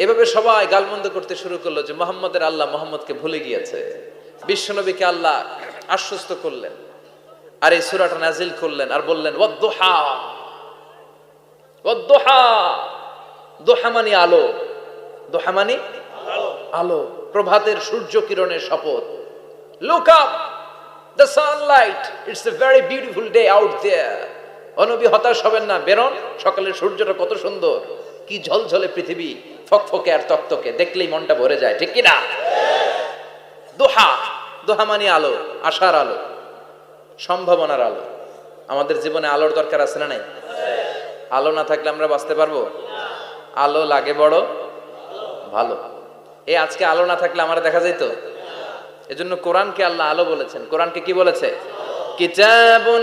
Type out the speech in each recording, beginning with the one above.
এভাবে সবাই গালমন্দ করতে শুরু করল যে মোহাম্মদের আল্লাহ মোহাম্মদকে ভুলে গিয়েছে। বিশ্বনবীকে আল্লাহ আশ্বস্ত করলেন। আর এই সুরাটা নাজিল করলেন আর বললেন, ওয়াদ্দোহা। ওয়াদ্দোহা। দোহা মানে আলো। দোহা মানে আলো। প্রভাতের সূর্য কিরণের শপথ। Look up the sunlight it's a very beautiful day out there অনবী হতাশ হবেন না, বেরোন। সকালের সূর্যটা কত সুন্দর। কি ঝলঝলে পৃথিবী। ফকফকে আর তক্তকে, দেখলেই মনটা ভরে যায়, ঠিক কি না দোহা দোহা মানে আলো, আশার আলো, সম্ভাবনার আলো। আমাদের জীবনে আলোর দরকার আছে না নাই? আলো না থাকলে আমরা বাঁচতে পারব? আলো লাগে বড়, ভালো। এই আজকে আলো না থাকলে আমার দেখা যাইতো? এজন্য কোরআনকে আল্লাহ আলো বলেছেন। কোরআনকে কি বলেছে? কিতাবুন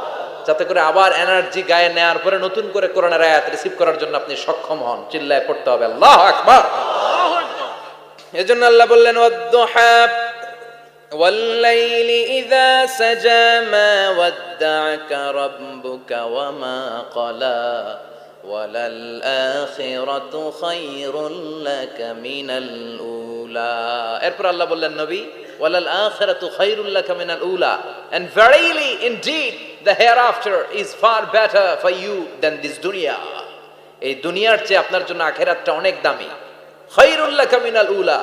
যাতে করে আবার এনার্জি গায়ে নেয়ার পরে নতুন করে কোরআনের আয়াত রিসিভ করার জন্য আপনি সক্ষম হন চিল্লায় পড়তে হবে আল্লাহ আকবার এজন্য আল্লাহ বললেন ওয়াদ্দুহা والليل إذا سجى ما ودعك ربك وما قلى وللآخرة خير لك من الأولى এরপর আল্লাহ বললেন নবী ওয়ালাল আখিরাতু খায়রুল লাকা মিনাল উলা and verily indeed the hereafter is far better for you than this dunya এই দুনিয়ার চেয়ে আপনার জন্য আখেরাতটা অনেক দামি খায়রুল লাকা মিনাল উলা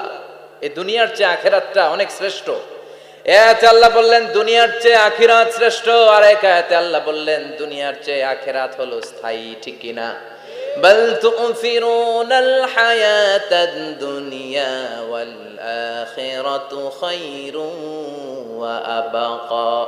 এই দুনিয়ার চেয়ে আখেরাতটা অনেক শ্রেষ্ঠ এতে আল্লাহ বললেন দুনিয়ার চেয়ে আখিরাত শ্রেষ্ঠ আর এক আয়াতে আল্লাহ বললেন দুনিয়ার চেয়ে আখিরাত হলো স্থায়ী ঠিক কিনা بل تؤثرون الحياة الدنيا والآخرة خير وأبقى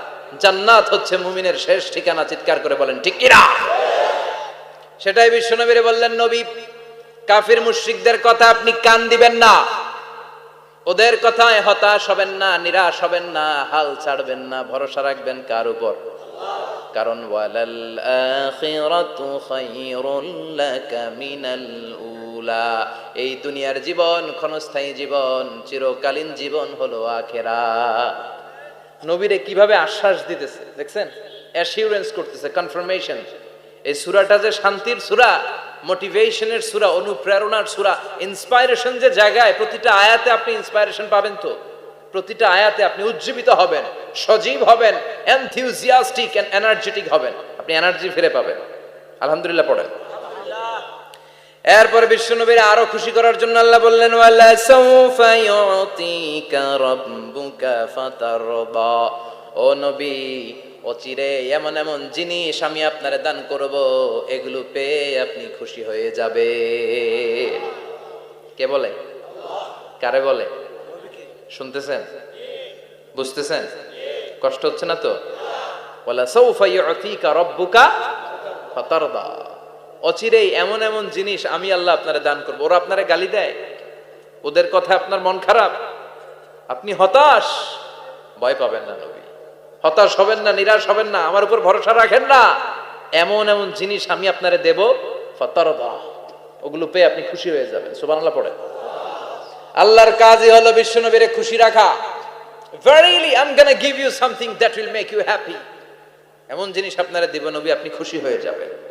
জান্নাত হচ্ছে মুমিনের শেষ ঠিকানা, চিৎকার করে বলেন, ঠিক কিনা? সেটাই বিশ্বনবীরে বললেন, নবী, কাফির মুশরিকদের কথা আপনি কান দিবেন না। ওদের কথায় হতাশ হবেন না, নিরাশ হবেন না, হাল ছাড়বেন না, ভরসা রাখবেন কার উপর? কারণ উলা। এই দুনিয়ার জীবন ক্ষণস্থায়ী জীবন, চিরকালীন জীবন হলো আখেরা নবীরে কীভাবে আশ্বাস দিতেছে, দেখছেন? অ্যাসিউরেন্স করতেছে কনফার্মেশন এই সুরাটা যে শান্তির সুরা মোটিভেশনের সুরা, অনুপ্রেরণার সুরা ইন্সপাইরেশন যে জায়গায় প্রতিটা আয়াতে আপনি ইন্সপাইরেশন পাবেন তো? প্রতিটা আয়াতে আপনি উজ্জীবিত হবেন, সজীব হবেন এনথিউজিয়াস্টিক এনার্জেটিক হবেন। আপনি এনার্জি ফিরে পাবেন। আলহামদুলিল্লাহ পড়েন। এরপরে বিশ্বনবীর আরও খুশি করার জন্য আল্লাহ বললেন ও নবী, অচিরে এমন এমন জিনিস আমি আপনারে দান করব, এগুলো পেয়ে আপনি খুশি হয়ে যাবে। কে বলে? কারে বলে? শুনতেছেন? বুঝতেছেন? কষ্ট হচ্ছে না তো? বলা সৌফা ইউতিকা রাব্বুকা ফাতারদা। অচিরেই এমন এমন জিনিস আমি আল্লাহ আপনারা দান করব। ওরা আপনারা গালি দেয়। ওদের কথা আপনার মন খারাপ। আপনি হতাশ। ভয় পাবেন না নবী। হতাশ হবেন না, নিরাশ হবেন না। আমার উপর ভরসা রাখেন না। এমন এমন জিনিস আমি আপনারে দেব। ফতারদা। ওগুলো পেয়ে আপনি খুশি হয়ে যাবেন। সুবহানাল্লাহ পড়ে। আল্লাহর কাজই হলো বিশ্বনবীরে খুশি রাখা। Verily I am give you something that will make you happy এমন জিনিস আপনারা দিব নবী, আপনি খুশি হয়ে যাবেন।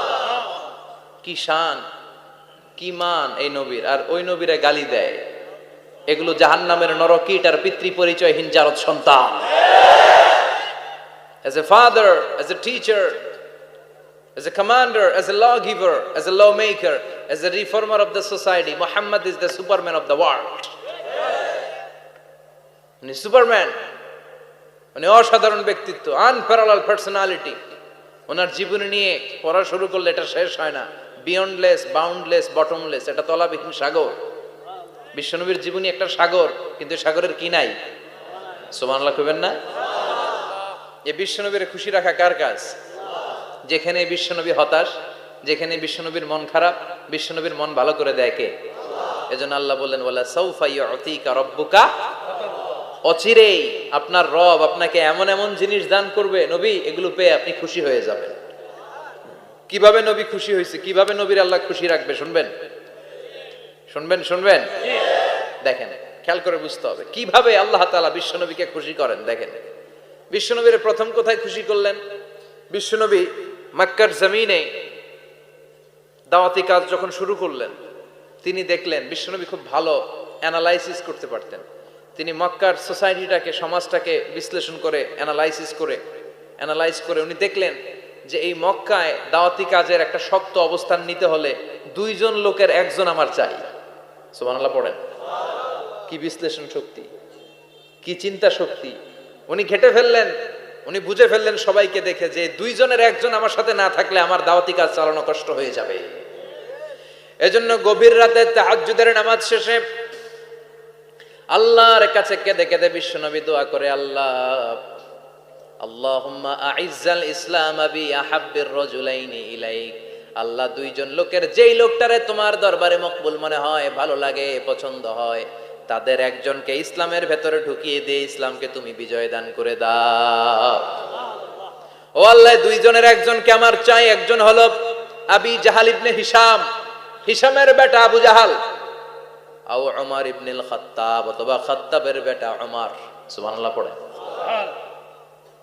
কি শান, কি মান এই নবীর? আর ওই নবীরে গালি দেয়। এগুলো জাহান নামের নরকিট আর পিতৃ পরিচয়হীন জারদ সন্তান। As a father, as a teacher, as a commander, as a lawgiver, as a lawmaker, as a reformer of the society, muhammad is the superman of the world. উনি সুপারম্যান উনি অসাধারণ ব্যক্তিত্ব আনপ্যারালাল পার্সোনালিটি ওনার জীবনী নিয়ে পড়া শুরু করলে এটা শেষ হয় না। বিয়ন্ডলেস বাউন্ডলেস বটমলেস এটা তলাবিহীন সাগর। বিশ্বনবীর জীবনী একটা সাগর, কিন্তু সাগরের কি নাই? সোমানলা কইবেন না? এ বিশ্বনবীর খুশি রাখা কার কাজ? যেখানে বিশ্বনবী হতাশ, যেখানে বিশ্বনবীর মন খারাপ, বিশ্বনবীর মন ভালো করে দেয় কে? এজন্য আল্লাহ বললেন বলে সৌফা ইউতিকা রব্বুকা? অচিরেই আপনার রব আপনাকে এমন এমন জিনিস দান করবে, নবী, এগুলো পেয়ে আপনি খুশি হয়ে যাবেন। কীভাবে নবী খুশি হয়েছে? কীভাবে নবীর আল্লাহ খুশি রাখবে? শুনবেন? শুনবেন শুনবেন? দেখেন, খেয়াল করে বুঝতে হবে। কীভাবে আল্লাহ তাআলা বিশ্বনবীকে খুশি করেন? দেখেন বিশ্বনবীর প্রথম কোথায় খুশি করলেন? বিশ্বনবী মক্কার জমিনে দাওয়াতি কাজ যখন শুরু করলেন, তিনি দেখলেন বিশ্বনবী খুব ভালো অ্যানালাইসিস করতে পারতেন। তিনি মক্কার সোসাইটিটাকে, সমাজটাকে বিশ্লেষণ করে অ্যানালাইসিস করে, অ্যানালাইজ করে উনি দেখলেন যে এই মক্কায় দাওয়াতি কাজের একটা শক্ত অবস্থান নিতে হলে দুইজন লোকের একজন আমার চাই। সুবহানাল্লাহ, পড়েন। কি বিশ্লেষণ শক্তি? কি চিন্তা শক্তি? উনি ঘেটে ফেললেন, উনি বুঝে ফেললেন সবাইকে দেখে যে দুইজনের একজন আমার সাথে না থাকলে আমার দাওয়াতি কাজ চালানো কষ্ট হয়ে যাবে। এজন্য গভীর রাতে তাহাজ্জুদের নামাজ শেষে আল্লাহর কাছে কেঁদে কেঁদে বিশ্বনবী দোয়া করে, আল্লাহ আইজ্জাল ইসলাম আবি আহাব্বির রাজুলাইনি ইলাইক। আল্লাহ দুইজন লোকের যেই লোকটারে তোমার দরবারে মকবুল মনে হয়, ভালো লাগে, পছন্দ হয়, তাদের একজনকে ইসলামের ভেতরে ঢুকিয়ে দিয়ে ইসলামকে তুমি বিজয় দান করে দাও। আল্লাহ, দুইজনের একজনকে আমার চাই, একজন হলো আবি জাহাল ইবনে হিসাম হিসামের বেটা আবু জাহাল, আও ওমর ইবনুল খাত্তাব অথবা খাত্তাবের বেটা ওমর সুবহানাল্লাহ, পড়ে।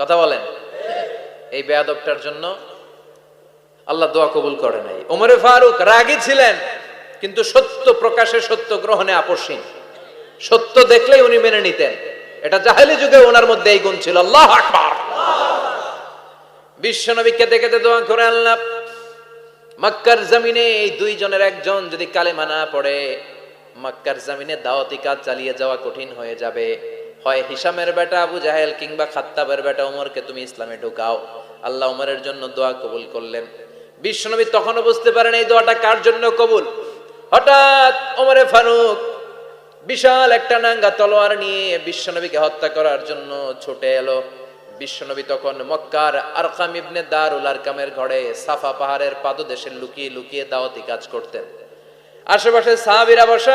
কথা বলেন। এই বেয়াদবটার জন্য আল্লাহ দোয়া কবুল করে নাই। ওমরে ফারুক রাগী ছিলেন, কিন্তু সত্য প্রকাশে, সত্য গ্রহণে আপসীন সত্য দেখলেই উনি মেনে নিতেন। এটা জাহেলি যুগে ওনার মধ্যে এই গুণ ছিল। আল্লাহ আকবার। বিশ্বনবীকে দেখে দোয়া করে আল্লাহ, মক্কার জমিনে এই দুইজনের একজন যদি কালেমা না পড়ে, মক্কার জমিনে দাওয়াতি কাজ চালিয়ে যাওয়া কঠিন হয়ে যাবে। হয় হিসামের বেটা আবু জাহেল কিংবা খাত্তাবের বেটা ওমরকে তুমি ইসলামে ঢুকাও। আল্লাহ ওমরের জন্য দোয়া কবুল করলেন। বিশ্বনবী তখনও বুঝতে পারেন এই দোয়াটা কার জন্য কবুল? হঠাৎ ওমরে ফারুক বিশাল একটা নাঙ্গা তলোয়ার নিয়ে বিশ্বনবীকে হত্যা করার জন্য ছুটে এলো। বিশ্বনবী তখন মক্কার আরকাম ইবনে দারুল আরকামের ঘরে সাফা পাহাড়ের পাদদেশে লুকিয়ে লুকিয়ে দাওয়াতি কাজ করতেন। আশেপাশে সাহাবিরা বসা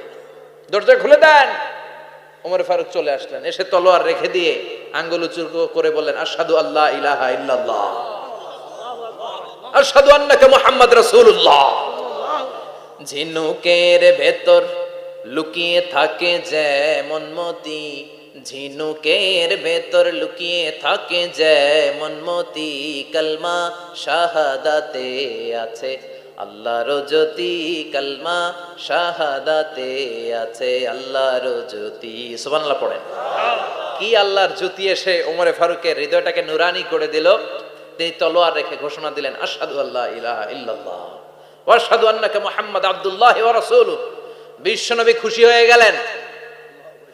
দরজা খুলে দেন। ওমর ফারুক চলে আসলেন। এসে তলোয়ার রেখে দিয়ে আঙ্গুল উঁচু করে বললেন, আশহাদু আল্লাহ ইলাহা ইল্লাল্লাহ। আশহাদু আন্নাকা মুহাম্মদ রাসূলুল্লাহ। ঝিনুকের ভেতর লুকিয়ে থাকে যেমন মতি। ঝিনুকের ভেতর লুকিয়ে থাকে যেমন মতি। কালমা শাহাদাতে আছে আল্লাহর জ্যোতি কালমা শাহাদাতে আছে, আল্লাহর জ্যোতি। সুবহানাল্লাহ পড়েন। কি আল্লাহর জ্যোতি এসে ওমরে ফারুকের হৃদয়টাকে নুরানি করে দিল? তিনি তলোয়ার রেখে ঘোষণা দিলেন, আশহাদু আল্লাহ ইলাহা ইল্লাল্লাহ ওয়াশহাদু আন্নাকা মুহাম্মদ আব্দুল্লাহ ওয়া রাসূলুহু। বিশ্বনবী খুশি হয়ে গেলেন।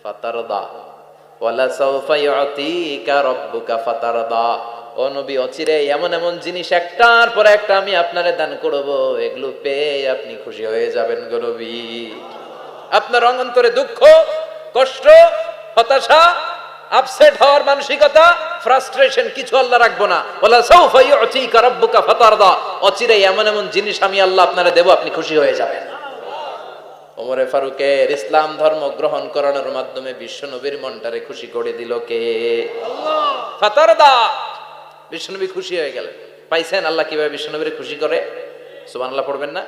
ফাতারদা। ওয়ালা সাউফা ইউতিকা রাব্বুকা ফাতারদা। ও নবী অচিরে এমন এমন জিনিস একটার পর একটা আমি আপনারে দান করব এগুলো পেয়ে আপনি খুশি হয়ে যাবেন গো নবী। আপনার অন্তরে দুঃখ কষ্ট হতাশা আপসেট হওয়ার মানসিকতা ফ্রাস্ট্রেশন কিছু আল্লাহ রাখব না। বলা সাউফা ইউতিকা রাব্বুকা ফাতারদা। অচিরে এমন এমন জিনিস আমি আল্লাহ আপনারে দেব আপনি খুশি হয়ে যাবেন। ওমরে ফারুকের ইসলাম ধর্ম গ্রহণ করানোর মাধ্যমে বিশ্ব নবীর মনটারে খুশি করে দিল কে? ফাতারদা বিশ্বনবী খুশি হয়ে গেলেন। পাইছেন আল্লাহ কীভাবে বিশ্বনবীর খুশি করে? সুবান আল্লাহ পড়বেন না?